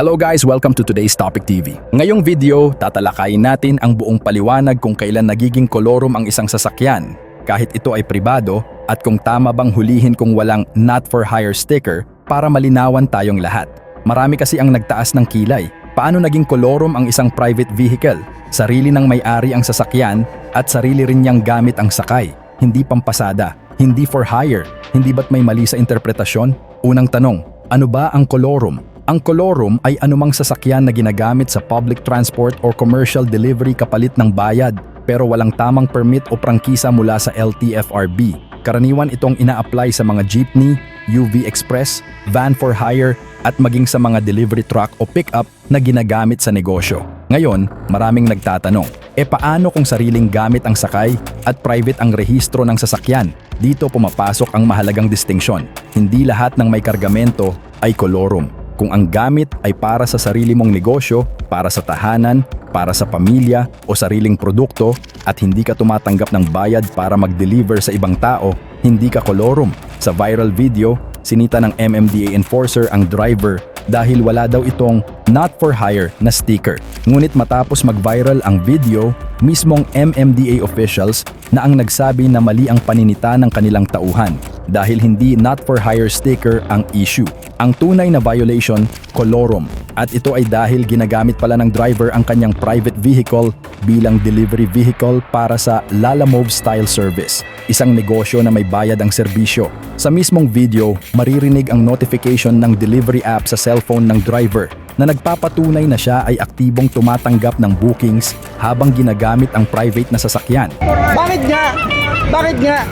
Hello guys, welcome to today's Topic TV. Ngayong video, tatalakayin natin ang buong paliwanag kung kailan nagiging kolorum ang isang sasakyan, kahit ito ay pribado, at kung tama bang hulihin kung walang not for hire sticker para malinawan tayong lahat. Marami kasi ang nagtaas ng kilay. Paano naging kolorum ang isang private vehicle? Sarili ng may-ari ang sasakyan at sarili rin niyang gamit ang sakay. Hindi pampasada, hindi for hire, hindi ba't may mali sa interpretasyon? Unang tanong, ano ba ang kolorum? Ang kolorum ay anumang sasakyan na ginagamit sa public transport or commercial delivery kapalit ng bayad pero walang tamang permit o prangkisa mula sa LTFRB. Karaniwan itong ina-apply sa mga jeepney, UV Express, van for hire at maging sa mga delivery truck o pickup na ginagamit sa negosyo. Ngayon, maraming nagtatanong, e paano kung sariling gamit ang sakay at private ang rehistro ng sasakyan? Dito pumapasok ang mahalagang distinksyon. Hindi lahat ng may kargamento ay kolorum. Kung ang gamit ay para sa sarili mong negosyo, para sa tahanan, para sa pamilya o sariling produkto at hindi ka tumatanggap ng bayad para mag-deliver sa ibang tao, hindi ka kolorum. Sa viral video, sinita ng MMDA enforcer ang driver dahil wala daw itong not for hire na sticker. Ngunit matapos mag-viral ang video, mismong MMDA officials na ang nagsabi na mali ang paninita ng kanilang tauhan dahil hindi not for hire sticker ang issue. Ang tunay na violation, kolorum. At ito ay dahil ginagamit pala ng driver ang kanyang private vehicle bilang delivery vehicle para sa Lalamove Style Service, isang negosyo na may bayad ang serbisyo. Sa mismong video, maririnig ang notification ng delivery app sa cellphone ng driver na nagpapatunay na siya ay aktibong tumatanggap ng bookings habang ginagamit ang private na sasakyan. Bakit nga? Bakit nga?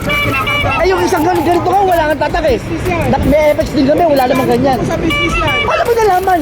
Ay, yung isang gan- ganito nga, wala kang tatakis. Na- May FX din kami, wala namang ganyan. Paano mo nalaman?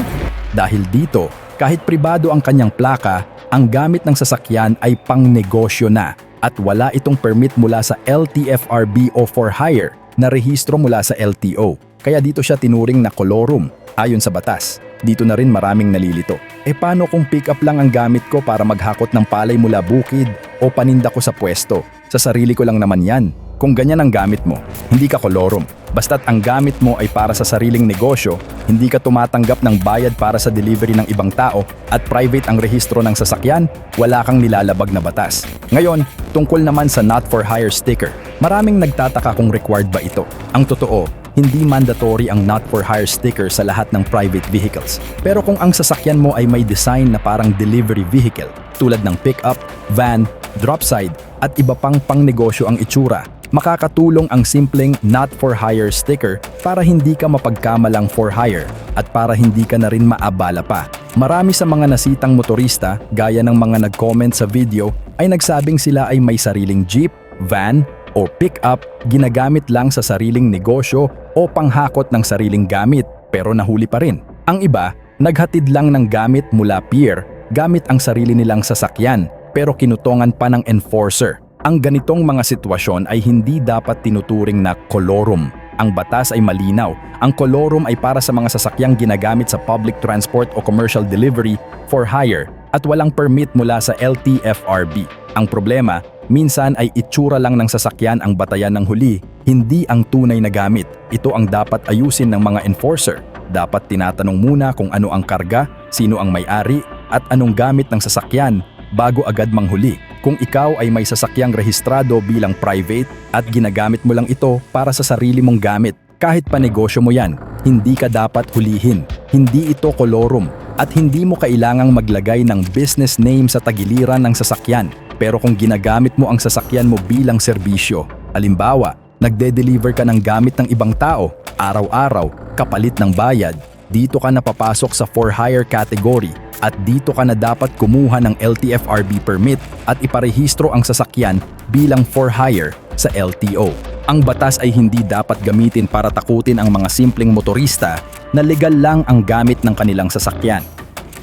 Dahil dito, kahit pribado ang kanyang plaka, ang gamit ng sasakyan ay pangnegosyo na at wala itong permit mula sa LTFRB o for hire na rehistro mula sa LTO. Kaya dito siya tinuring na kolorum ayon sa batas. Dito na rin maraming nalilito. E paano kung pick up lang ang gamit ko para maghakot ng palay mula bukid o paninda ko sa pwesto? Sa sarili ko lang naman yan. Kung ganyan ang gamit mo, hindi ka kolorum. Basta't ang gamit mo ay para sa sariling negosyo, hindi ka tumatanggap ng bayad para sa delivery ng ibang tao at private ang rehistro ng sasakyan, wala kang nilalabag na batas. Ngayon, tungkol naman sa not for hire sticker, maraming nagtataka kung required ba ito. Ang totoo, hindi mandatory ang not for hire sticker sa lahat ng private vehicles. Pero kung ang sasakyan mo ay may design na parang delivery vehicle, tulad ng pickup, van, drop side, at iba pang pangnegosyo ang itsura, makakatulong ang simpleng not for hire sticker para hindi ka mapagkamalang for hire at para hindi ka na rin maabala pa. Marami sa mga nasitang motorista, gaya ng mga nag-comment sa video, ay nagsabing sila ay may sariling jeep, van, o pick-up ginagamit lang sa sariling negosyo o panghakot ng sariling gamit pero nahuli pa rin. Ang iba, naghatid lang ng gamit mula pier gamit ang sarili nilang sasakyan pero kinutongan pa ng enforcer. Ang ganitong mga sitwasyon ay hindi dapat tinuturing na kolorum. Ang batas ay malinaw. Ang kolorum ay para sa mga sasakyang ginagamit sa public transport o commercial delivery for hire at walang permit mula sa LTFRB. Ang problema, minsan ay itsura lang ng sasakyan ang batayan ng huli, hindi ang tunay na gamit. Ito ang dapat ayusin ng mga enforcer. Dapat tinatanong muna kung ano ang karga, sino ang may-ari, at anong gamit ng sasakyan bago agad manghuli. Kung ikaw ay may sasakyang rehistrado bilang private at ginagamit mo lang ito para sa sarili mong gamit, kahit pa negosyo mo yan, hindi ka dapat hulihin. Hindi ito kolorum at hindi mo kailangang maglagay ng business name sa tagiliran ng sasakyan. Pero kung ginagamit mo ang sasakyan mo bilang serbisyo, alimbawa, nagde-deliver ka ng gamit ng ibang tao, araw-araw, kapalit ng bayad, dito ka napapasok sa for hire category at dito ka na dapat kumuha ng LTFRB permit at iparehistro ang sasakyan bilang for hire sa LTO. Ang batas ay hindi dapat gamitin para takutin ang mga simpleng motorista na legal lang ang gamit ng kanilang sasakyan.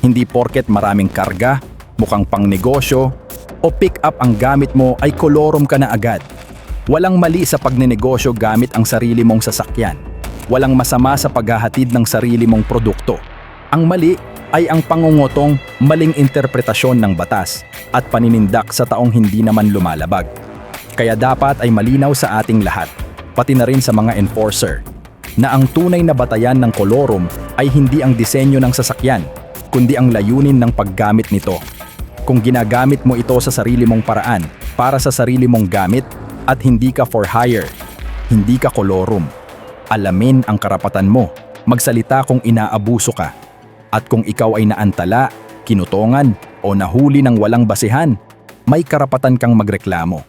Hindi porket maraming karga, mukhang pangnegosyo, o pick up ang gamit mo ay kolorum ka na agad. Walang mali sa pagnenegosyo gamit ang sarili mong sasakyan. Walang masama sa paghahatid ng sarili mong produkto. Ang mali ay ang pangungutong maling interpretasyon ng batas at paninindak sa taong hindi naman lumalabag. Kaya dapat ay malinaw sa ating lahat, pati na rin sa mga enforcer. na ang tunay na batayan ng kolorum ay hindi ang disenyo ng sasakyan, kundi ang layunin ng paggamit nito. Kung ginagamit mo ito sa sarili mong paraan, para sa sarili mong gamit, at hindi ka for hire, hindi ka kolorum. Alamin ang karapatan mo, magsalita kung inaabuso ka. At kung ikaw ay naantala, kinutongan, o nahuli ng walang basihan, may karapatan kang magreklamo.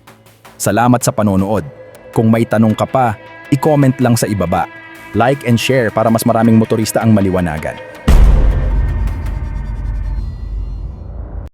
Salamat sa panonood. Kung may tanong ka pa, i-comment lang sa ibaba. Like and share para mas maraming motorista ang maliwanagan.